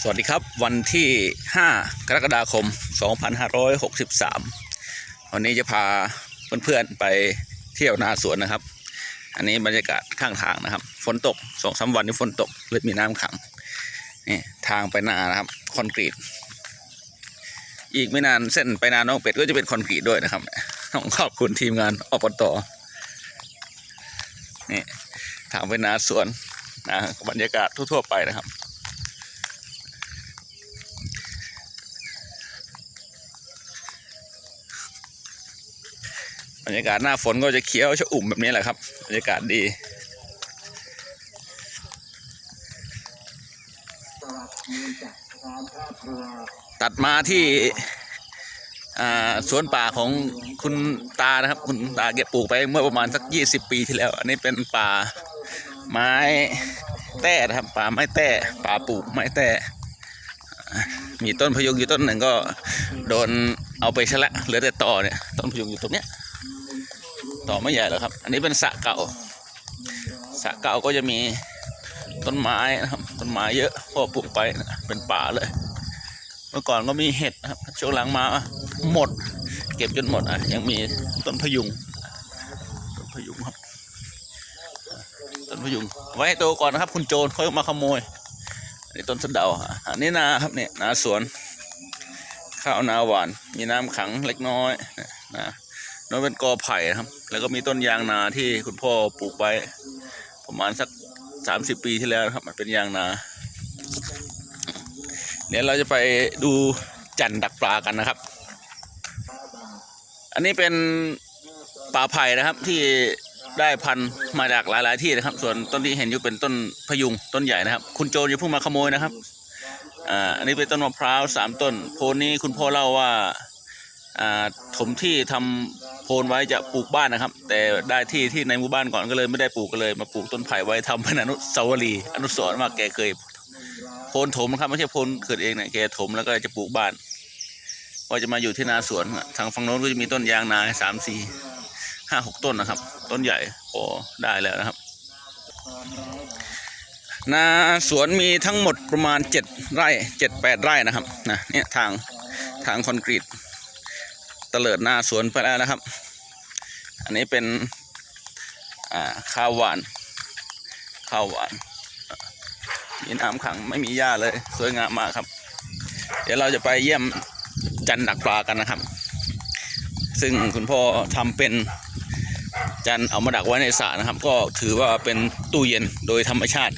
สวัสดีครับวันที่ 5 กรกฎาคม 2563 วันนี้จะพาเพื่อนๆไปเที่ยวนาสวนนะครับ อันนี้บรรยากาศข้างทางนะครับ ฝนตกสองสามวันนี้ฝนตกเลยมีน้ำขังนี่ทางไปนานะครับคอนกรีต อีกไม่นานเส้นไปนาน้องเป็ดก็จะเป็นคอนกรีตด้วยนะครับต้องขอบคุณทีมงานอปตนี่ทางไปนาสวนนะบรรยากาศทั่วๆไปนะครับ บรรยากาศหน้าฝนก็จะเขียวชอุ่มแบบนี้แหละครับบรรยากาศดี ตัดมาที่สวนป่าของคุณตานะครับ คุณตาเก็บปลูกไปเมื่อประมาณสักยี่สิบปีที่แล้ว อันนี้เป็นป่าไม้แต้นะครับป่าไม้แต้ป่าปลูกไม้แต้อ่มีต้นพยุงอยู่ต้นหนึ่งก็โดนเอาไปซะละเหลือแต่ต่อเนี่ยต้นพยุงอยู่ตรงเนี้ย ต่อไม่ใหญ่หรอกครับ อันนี้เป็นสระเก่าสระเก่าก็จะมีต้นไม้นะครับ ต้นไม้เยอะพอปลูกไปนะเป็นป่าเลย เมื่อก่อนก็มีเห็ดนะครับ ช่วงหลังมาหมด เก็บจนหมดอะ ยังมีต้นพยุง ต้นพยุงครับ ต้นพยุง ไว้ให้โตก่อนนะครับ คุณโจรค่อยมาขโมย อันนี้ต้นสะเดา อันนี้นาครับเนี่ยนาสวน ข้าวนาหวาน มีน้ำขังเล็กน้อยนะ นั่นเป็นกอไผ่นะครับ แล้วก็มีต้นยางนาที่คุณพ่อปลูกไว้ประมาณสักสามสิบปีที่แล้วครับ มันเป็นยางนา เดี๋ยวเราจะไปดูจันดักปลากันนะครับ อันนี้เป็นป่าไผ่นะครับที่ได้พันมาจากหลาย ๆ ที่นะครับ ส่วนต้นที่เห็นอยู่เป็นต้นพยุงต้นใหญ่นะครับ คุณโจรอย่าเพิ่งมาขโมยนะครับ อ่า อันนี้เป็นต้นมะพร้าวสามต้น โพนนี้คุณพ่อเล่าว่า อ่า ถมที่ทำ โพนไว้จะปลูกบ้านนะครับ แต่ได้ที่ที่ในหมู่บ้านก่อนก็เลยไม่ได้ปลูกก็เลย มาปลูกต้นไผ่ไว้ทำเป็นอนุสาวรีย์อนุสรณ์ว่าแกเคยโพนถมนะครับไม่ใช่โพนเกิดเองเนะแกถมแล้วก็จะปลูกบ้านก็จะมาอยู่ที่นาสวนทางฝั่งโน้นก็จะมีต้นยางนาสามสี่ห้าหกต้นนะครับ ต้นใหญ่พอได้แล้วนะครับ นาสวนมีทั้งหมดประมาณเจ็ดไร่เจ็ดแปดไร่นะครับนะเนี่ยทางทางคอนกรีต ลิดหน้าสวนไปแล้วนะครับ อันนี้เป็นข้าวหวาน ข้าวหวานมีน้ำขังไม่มีหญ้าเลย สวยงามมากครับ เดี๋ยวเราจะไปเยี่ยมจันดักปลากันนะครับ ซึ่งคุณพ่อทำเป็นจันเอามาดักไว้ในสระนะครับ ก็ถือว่าเป็นตู้เย็นโดยธรรมชาติ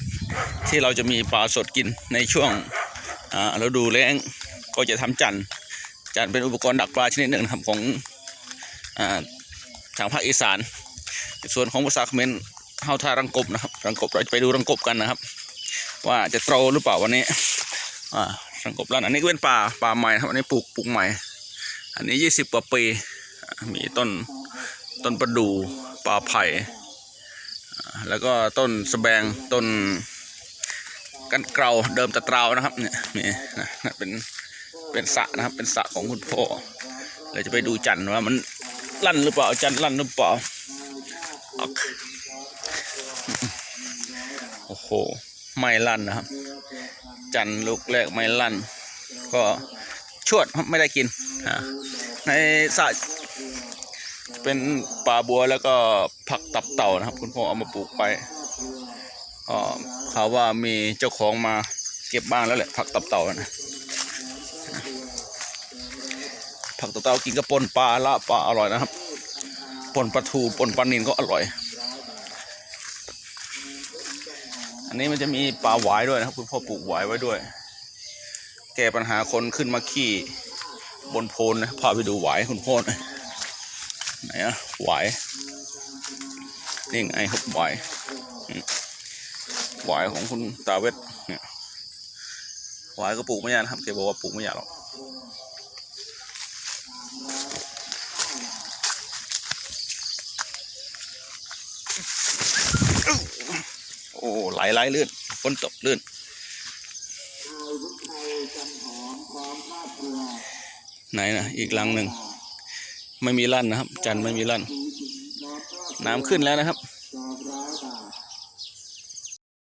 ที่เราจะมีปลาสดกินในช่วงอ่าฤดูแล้งก็จะทำจัน จานเป็นอุปกรณ์ดักปลาชนิดหนึ่งนะครับของอทางภาคอีสาน ส่วนของภาษาเขมรเฮาทารังกบนะครับ รังกบเราจะไปดูรังกบกันนะครับ ว่าจะโตหรือเปล่าวันนี้รังกบร้านอันนี้ก็เป็นป่าป่าใหม่นะครับอันนี้ปลูกปลูกใหม่ อันนี้ยี่สิบกว่าปีมีต้นต้นประดู่ป่าไผ่แล้วก็ต้นสะแบงต้นกันเกลาเดิมตะเตานะครับเนี่ยนี่นะเป็น เป็นสะนะครับ เป็นสะของคุณพ่อเราจะไปดูจันว่ามันลั่นหรือเปล่าจันลั่นหรือเปล่าโอ้โหไม่ลั่นนะครับ จันลูกแรกไม่ลั่น ก็ชวดไม่ได้กินในสระเป็นป่าบัวแล้วก็ผักตับเต่านะครับ คุณพ่อเอามาปลูกไปก็เขาว่ามีเจ้าของมาเก็บบ้างแล้วแหละผักตับเต่านะ ผักตะเตากินกับปนปลาละปลาอร่อยนะครับปนปลาทูปนปลานินก็อร่อย อันนี้มันจะมีปลาหวายด้วยนะครับคุณพ่อปลูกหวายไว้ด้วย แก้ปัญหาคนขึ้นมาขี่บนโพนนะพาไปดูหวายคุณพ่อหน่อยไหนอะหวายนี่ไงครับหวายหวายของคุณตาเวทเนี่ยหวายก็ปลูกไม่ยากครับแกบอกว่าปลูกไม่ยากหรอก โอ้ไหลไหลลื่นฝนตกลื่นไหนนะอีกลังหนึ่งไม่มีลั่นนะครับ จันไม่มีลั่น น้ำขึ้นแล้วนะครับ